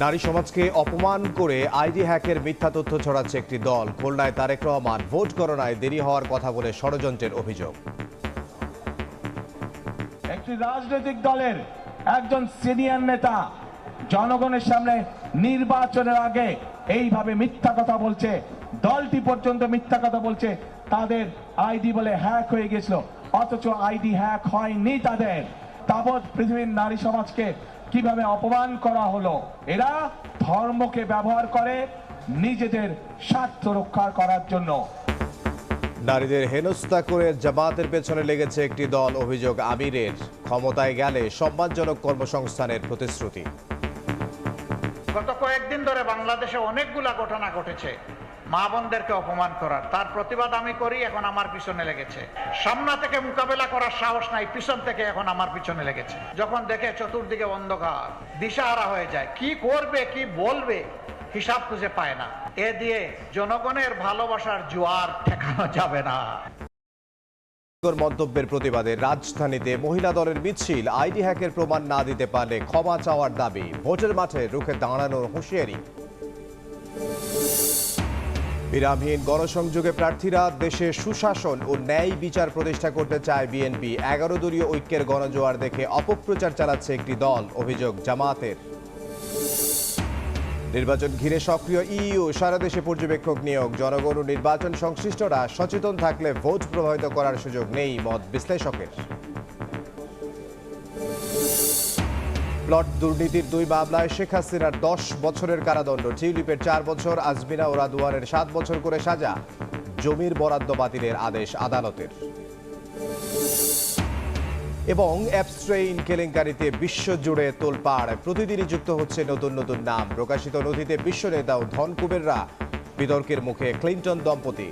নারী সমাজকে অপমান করে আইডি হ্যাকের মিথ্যা তথ্য ছড়াচ্ছে একটি দল। খুলনায় তারেক রহমান ভোট গণনায় দেরি হওয়ার কথা বলে ষড়যন্ত্রের অভিযোগ। একটি রাজনৈতিক দলের একজন সিনিয়র নেতা জনগণের সামনে নির্বাচনের আগে এইভাবে মিথ্যা কথা বলছে, দলটি পর্যন্ত মিথ্যা কথা বলছে, তাদের আইডি বলে হ্যাক হয়ে গেছিল, অথচ আইডি হ্যাক হয়নি তাদের। তাবৎ পৃথিবীর নারী সমাজকে কীভাবে অপমান করা হলো? এরা ধর্মকে ব্যবহার করে নিজেদের স্বার্থ রক্ষা করার জন্য। নারীদের হেনস্থা করে জামাতের পেছনে লেগেছে একটি দল অভিযোগ আমিরের। ক্ষমতায় গেলে সম্মানজনক কর্মসংস্থানের প্রতিশ্রুতি। গত কয়েকদিন ধরে বাংলাদেশে অনেকগুলা ঘটনা ঘটেছে। মা বোনদেরকে অপমান করার। তার প্রতিবাদ আমি করি, এখন আমার পিছনে লেগেছে। সামনা থেকে মোকাবেলা করার সাহস নাই, পিছন থেকে এখন আমার পিছনে লেগেছে। যখন দেখে চতুর্দিকে অন্ধকার, দিশাহারা হয়ে যায়। কি করবে, কি বলবে, হিসাব খুঁজে পায় না। এ দিয়ে জনগণের ভালোবাসার জোয়ার ঠেকানো যাবে না। মন্তব্যের প্রতিবাদে রাজধানীতে মহিলা দলের মিছিল। আইডি হ্যাকের প্রমাণ না দিতে পারলে ক্ষমা চাওয়ার দাবি। ভোটের মাঠে রুখে দাঁড়ানোর হুঁশিয়ারি। বিরামহীন গণসংযোগে প্রার্থীরা দেশে সুশাসন ও ন্যায় বিচার প্রতিষ্ঠা করতে চায় বিএনপি। এগারো দলীয় ঐক্যের গণজোয়ার দেখে অপপ্রচার চালাচ্ছে একটি দল, অভিযোগ জামায়াতের নির্বাচন ঘিরে সক্রিয় ইইউ, সারা দেশে পর্যবেক্ষক নিয়োগ, জনগণ ও নির্বাচন সংশ্লিষ্টরা সচেতন থাকলে ভোট প্রভাবিত করার সুযোগ নেই মত বিশ্লেষকের। প্লট দুর্নীতির দুই মামলায় শেখ হাসিনার দশ বছরের কারাদণ্ড। টিউলিপের চার বছর আজমিনা ও রাদুয়ারের সাত বছর করে সাজা। জমির বরাদ্দ বাতিলের আদেশ আদালতের। এবং অ্যাপস্ট্রেইন কেলেঙ্কারিতে বিশ্বজুড়ে তোলপাড়। প্রতিদিনই যুক্ত হচ্ছে নতুন নতুন নাম। প্রকাশিত নথিতে বিশ্ব নেতা ও ধনকুবেররা বিতর্কের মুখে ক্লিন্টন দম্পতি।